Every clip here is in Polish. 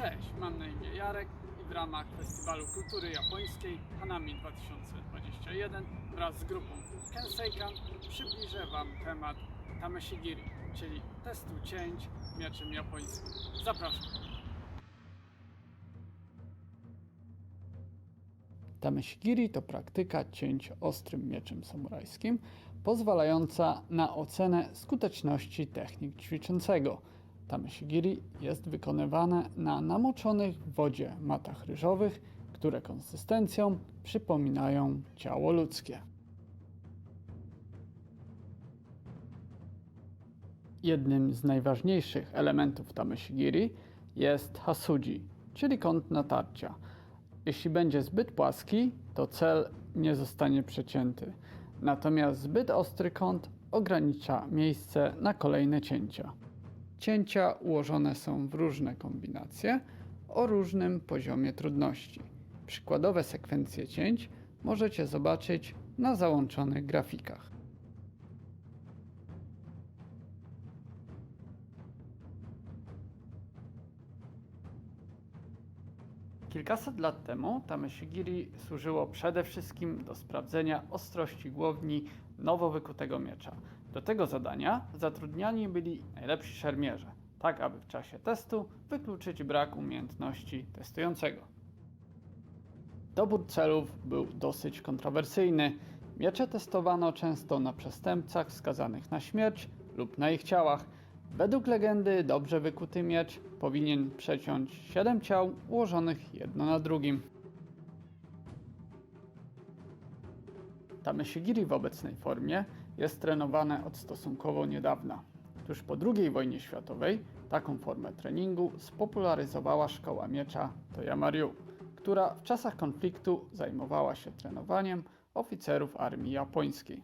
Cześć, mam na imię Jarek i w ramach Festiwalu Kultury Japońskiej Hanami 2021 wraz z grupą Kenseikan przybliżę Wam temat Tameshigiri, czyli testu cięć mieczem japońskim. Zapraszam. Tameshigiri to praktyka cięć ostrym mieczem samurajskim, pozwalająca na ocenę skuteczności technik ćwiczącego. Tameshigiri jest wykonywane na namoczonych w wodzie matach ryżowych, które konsystencją przypominają ciało ludzkie. Jednym z najważniejszych elementów tameshigiri jest hasuji, czyli kąt natarcia. Jeśli będzie zbyt płaski, to cel nie zostanie przecięty. Natomiast zbyt ostry kąt ogranicza miejsce na kolejne cięcia. Cięcia ułożone są w różne kombinacje o różnym poziomie trudności. Przykładowe sekwencje cięć możecie zobaczyć na załączonych grafikach. Kilkaset lat temu Tameshigiri służyło przede wszystkim do sprawdzenia ostrości głowni nowo wykutego miecza. Do tego zadania zatrudniani byli najlepsi szermierze, tak aby w czasie testu wykluczyć brak umiejętności testującego. Dobór celów był dosyć kontrowersyjny. Miecze testowano często na przestępcach skazanych na śmierć lub na ich ciałach. Według legendy dobrze wykuty miecz powinien przeciąć 7 ciał ułożonych jedno na drugim. Tameshigiri w obecnej formie jest trenowane od stosunkowo niedawna. Tuż po II wojnie światowej taką formę treningu spopularyzowała szkoła miecza Toyama Ryu, która w czasach konfliktu zajmowała się trenowaniem oficerów armii japońskiej.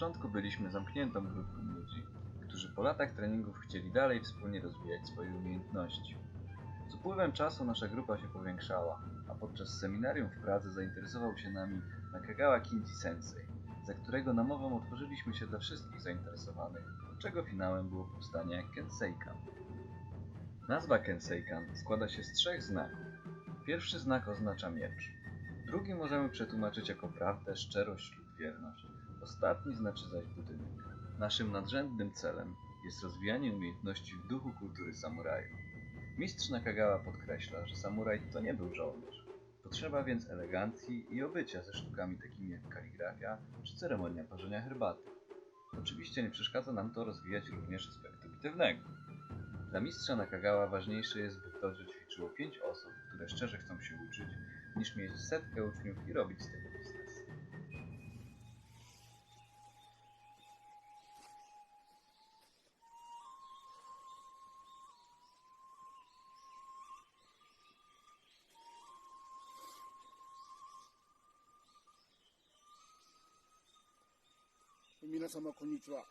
Początku byliśmy zamkniętą grupą ludzi, którzy po latach treningów chcieli dalej wspólnie rozwijać swoje umiejętności. upływem czasu nasza grupa się powiększała, a podczas seminarium w Pradze zainteresował się nami Nakagawa Kinji Sensei, za którego namową otworzyliśmy się dla wszystkich zainteresowanych, czego finałem było powstanie Kenseikan. Nazwa Kenseikan składa się z trzech znaków. Pierwszy znak oznacza miecz. Drugi możemy przetłumaczyć jako prawdę, szczerość lub wierność. Ostatni znaczy zaś budynek. Naszym nadrzędnym celem jest rozwijanie umiejętności w duchu kultury samuraju. Mistrz Nakagawa podkreśla, że samuraj to nie był żołnierz. Potrzeba więc elegancji i obycia ze sztukami takimi jak kaligrafia czy ceremonia parzenia herbaty. Oczywiście nie przeszkadza nam to rozwijać również aspektu bitewnego. Dla mistrza Nakagawa ważniejsze jest, by w dodze ćwiczyło pięć osób, które szczerze chcą się uczyć, niż mieć setkę uczniów i robić z tego 皆様こんにちは。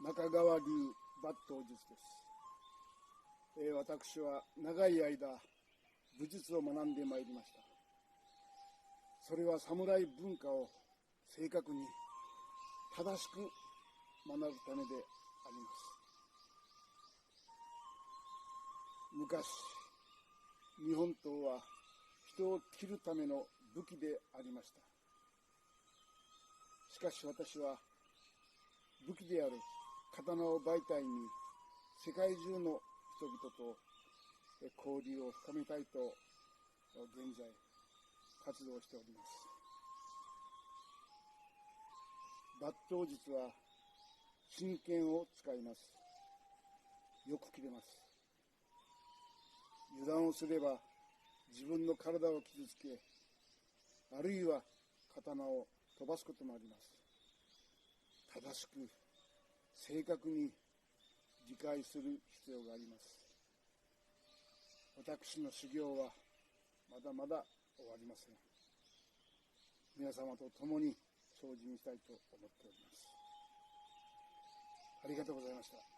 中川流抜刀術です、えー私は長い間武術を学んでまいりました。それは侍文化を正確に正しく学ぶためであります。昔日本刀は人を切るための武器でありました。しかし私は武器である刀を媒体に世界中の人々と交流を深めたいと現在活動しております。抜刀術は真剣を使います。よく切れます。油断をすれば自分の体を傷つけあるいは刀を飛ばすこともあります。正しく正確に理解する必要があります。私の修行はまだまだ終わりません。皆様と共に精進したいと思っております。ありがとうございました。